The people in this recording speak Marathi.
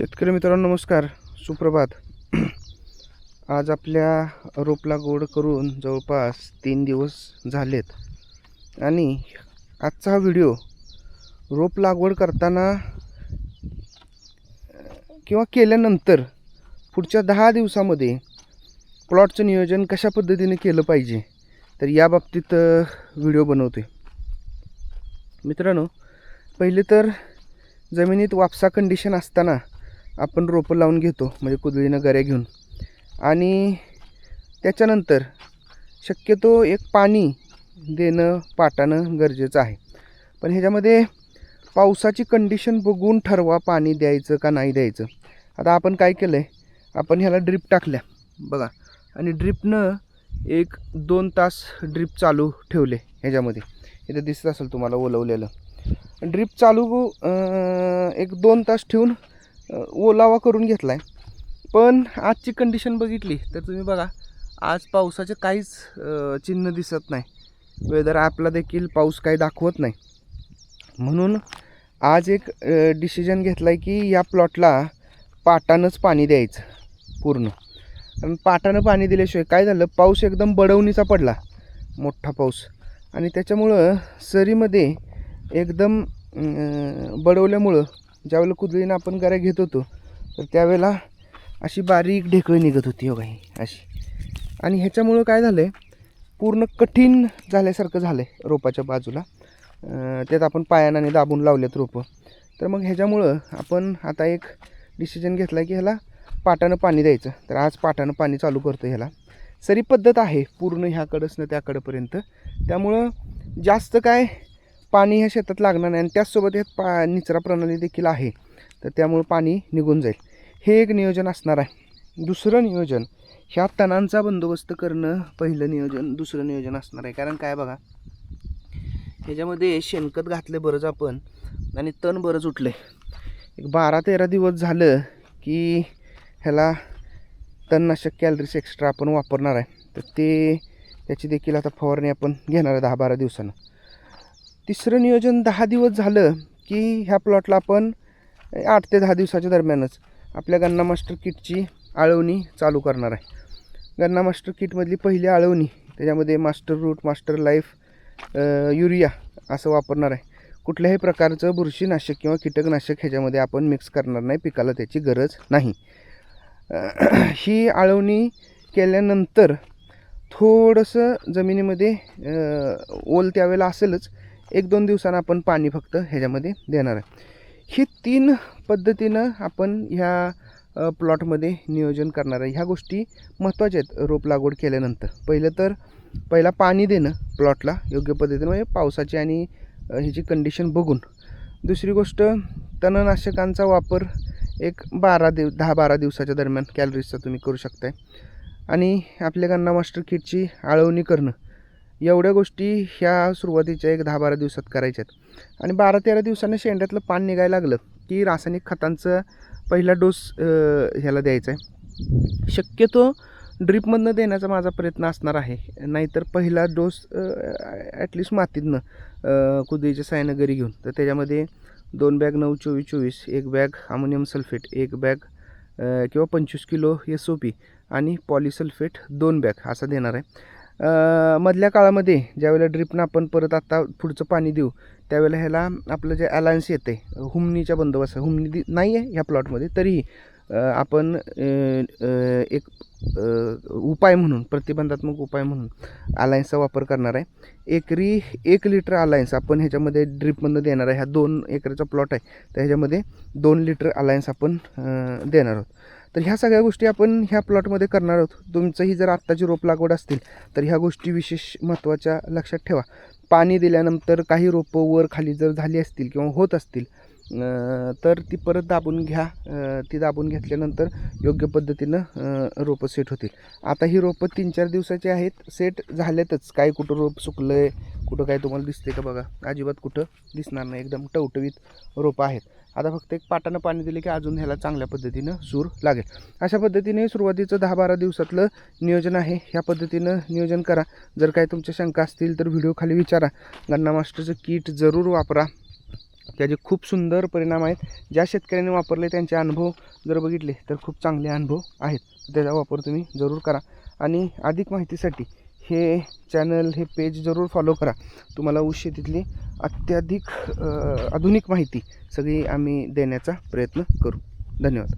शेतकरी मित्रांनो नमस्कार. सुप्रभात. आज आपल्या रोप लागवड करून जवळपास तीन दिवस झालेत. आणि आजचा हा व्हिडिओ रोप लागवड करताना किंवा केल्यानंतर पुढच्या दहा दिवसामध्ये प्लॉटचं नियोजन कशा पद्धतीने केलं पाहिजे तर या बाबतीत व्हिडिओ बनवते मित्रांनो पहिले तर जमिनीत वापसा कंडिशन असताना आपण रोपं लावून घेतो म्हणजे कुदळीनं गऱ्या घेऊन. आणि त्याच्यानंतर शक्यतो एक पाणी देणं पाटानं गरजेचं आहे. पण ह्याच्यामध्ये पावसाची कंडिशन बघून ठरवा पाणी द्यायचं का नाही द्यायचं. आता आपण काय केलं आहे आपण ह्याला ड्रीप टाकल्या बघा. आणि ड्रीपनं एक दोन तास ड्रीप चालू ठेवले ह्याच्यामध्ये. इथं दिसत असेल तुम्हाला ओलवलेलं. ड्रीप चालू एक दोन तास ठेवून ओलावा करून घेतला आहे पण आजची कंडिशन बघितली तर तुम्ही बघा आज पावसाचे काहीच चिन्ह दिसत नाही. वेदर ॲपला देखील पाऊस काही दाखवत नाही. म्हणून आज एक डिसिजन घेतला आहे की या प्लॉटला पाटानंच पाणी द्यायचं पूर्ण. कारण पाटानं पाणी दिल्याशिवाय काय झालं? पाऊस एकदम बडवणीचा पडला. मोठा पाऊस. आणि त्याच्यामुळं सरीमध्ये एकदम बडवल्यामुळं ज्यावेळेला कुदळीनं आपण गऱ्या घेत होतो तर त्यावेळेला अशी बारीक ढेकळी निघत होती हो काही अशी. आणि ह्याच्यामुळं काय झालं आहे पूर्ण कठीण झाल्यासारखं झालं आहे रोपाच्या बाजूला. त्यात आपण पायानाने दाबून लावलेत रोपं. तर मग ह्याच्यामुळं आपण आता एक डिसिजन घेतला आहे की ह्याला पाटानं पाणी द्यायचं. तर आज पाटानं पाणी चालू करतो ह्याला. सरी पद्धत आहे पूर्ण ह्याकडंच ना त्याकडंपर्यंत. त्यामुळं जास्त काय पाणी ह्या शेतात लागणार नाही आणि त्याचसोबत ह्या पा निचरा प्रणाली देखील आहे. तर त्यामुळं पाणी निघून जाईल. हे एक नियोजन असणार आहे. दुसरं नियोजन ह्या तणांचा बंदोबस्त करणं पहिलं नियोजन दुसरं नियोजन असणार आहे. कारण काय बघा ह्याच्यामध्ये शेणखत घातले बरंच आपण आणि तण बरंच उठले एक बारा तेरा दिवस झालं की ह्याला तणनाशक कॅलरीज एक्स्ट्रा आपण वापरणार आहे. तर ते त्याची देखील आता फवारणी आपण घेणार आहे दहा बारा दिवसानं. तिसरं नियोजन दहा दिवस झालं की ह्या प्लॉटला आपण आठ ते दहा दिवसाच्या दरम्यानच आपल्या गन्ना मास्टर किटची आळवणी चालू करणार आहे. गन्ना मास्टर किटमधली पहिली आळवणी त्याच्यामध्ये master root master life urea असं वापरणार आहे. कुठल्याही प्रकारचं बुरशीनाशक किंवा कीटकनाशक ह्याच्यामध्ये आपण मिक्स करणार नाही पिकाला त्याची गरज नाही. ही आळवणी केल्यानंतर थोडंसं जमिनीमध्ये ओल त्यावेळेला असेलच एक दोन दिवसानं आपण पाणी फक्त ह्याच्यामध्ये देणार आहे. ही तीन पद्धतीनं आपण ह्या प्लॉटमध्ये नियोजन करणार आहे. ह्या गोष्टी महत्त्वाच्या आहेत रोप लागवड केल्यानंतर. पहिलं तर पहिला पाणी देणं प्लॉटला योग्य पद्धतीनं म्हणजे पावसाची आणि ह्याची कंडिशन बघून. दुसरी गोष्ट तणनाशकांचा वापर एक बारा दिव दहा बारा दिवसाच्या दरम्यान कॅलरीजचा तुम्ही करू शकताय. आणि आपल्या गन्ना मास्टर किटची आळवणी करणं. एवढ्या गोष्टी ह्या सुरुवातीच्या एक दहा बारा दिवसात करायच्या आहेत आणि बारा तेरा दिवसानं शेंड्यातलं पान निघायला लागलं की रासायनिक खतांचं पहिला डोस ह्याला द्यायचा आहे शक्यतो ड्रीपमधनं देण्याचा माझा प्रयत्न असणार आहे. नाहीतर पहिला डोस ॲटलिस्ट मातीतनं कुदळीच्या सायनं घरी घेऊन. तर त्याच्यामध्ये दोन बॅग नऊ चोवीस चोवीस एक बॅग अमोनियम सल्फेट एक बॅग किंवा पंचवीस किलो एस ओ पी आणि पॉलिसल्फेट दोन बॅग असा देणार आहे. मधल्या काळामध्ये ज्यावेळेला ड्रिपनं आपण परत आता पुढचं पाणी देऊ त्यावेळेला ह्याला आपलं जे अलायन्स येते हुमणीच्या बंदोबस्त हुमणी दि नाही आहे ह्या प्लॉटमध्ये तरीही आपण एक उपाय म्हणून प्रतिबंधात्मक उपाय म्हणून अलायन्सचा वापर करणार आहे. एकरी एक लिटर अलायन्स आपण ह्याच्यामध्ये ड्रिपमधनं देणार आहे. ह्या दोन एकरचा प्लॉट आहे. तर ह्याच्यामध्ये दोन लिटर अलायन्स आपण देणार आहोत. तर ह्या सगळ्या गोष्टी आपण ह्या प्लॉटमध्ये करणार आहोत. तुमचंही जर आत्ताची रोप लागवड असतील तर ह्या गोष्टी विशेष महत्त्वाच्या लक्षात ठेवा. पाणी दिल्यानंतर काही रोपं वर खाली जर झाली असतील किंवा होत असतील तर ती परत दाबून घ्या. ती दाबून घेतल्यानंतर योग्य पद्धतीनं रोपं सेट होतील. आता ही रोपं तीन चार दिवसाची आहेत. सेट झालेतच काय कुठं रोप सुकलं आहे कुठं काय तुम्हाला दिसते का बघा. अजिबात कुठं दिसणार नाही. एकदम टवटवीत रोपं आहेत. आता फक्त एक पाटानं पाणी दिले की अजून ह्याला चांगल्या पद्धतीनं सूर लागेल. अशा पद्धतीने सुरुवातीचं दहा बारा दिवसातलं नियोजन आहे. ह्या पद्धतीनं नियोजन करा. जर काही तुमच्या शंका असतील तर व्हिडिओ खाली विचारा. गन्ना मास्टरचं किट जरूर वापरा. त्याचे खूप सुंदर परिणाम आहेत. ज्या शेतकऱ्यांनी वापरले त्यांचे अनुभव जर बघितले तर खूप चांगले अनुभव आहेत. त्याचा वापर तुम्ही जरूर करा. आणि अधिक माहितीसाठी हे चॅनल हे पेज जरूर फॉलो करा. तुम्हाला ऊस शेतीतली अत्याधिक आधुनिक माहिती सगळी आम्ही देण्याचा प्रयत्न करू. धन्यवाद.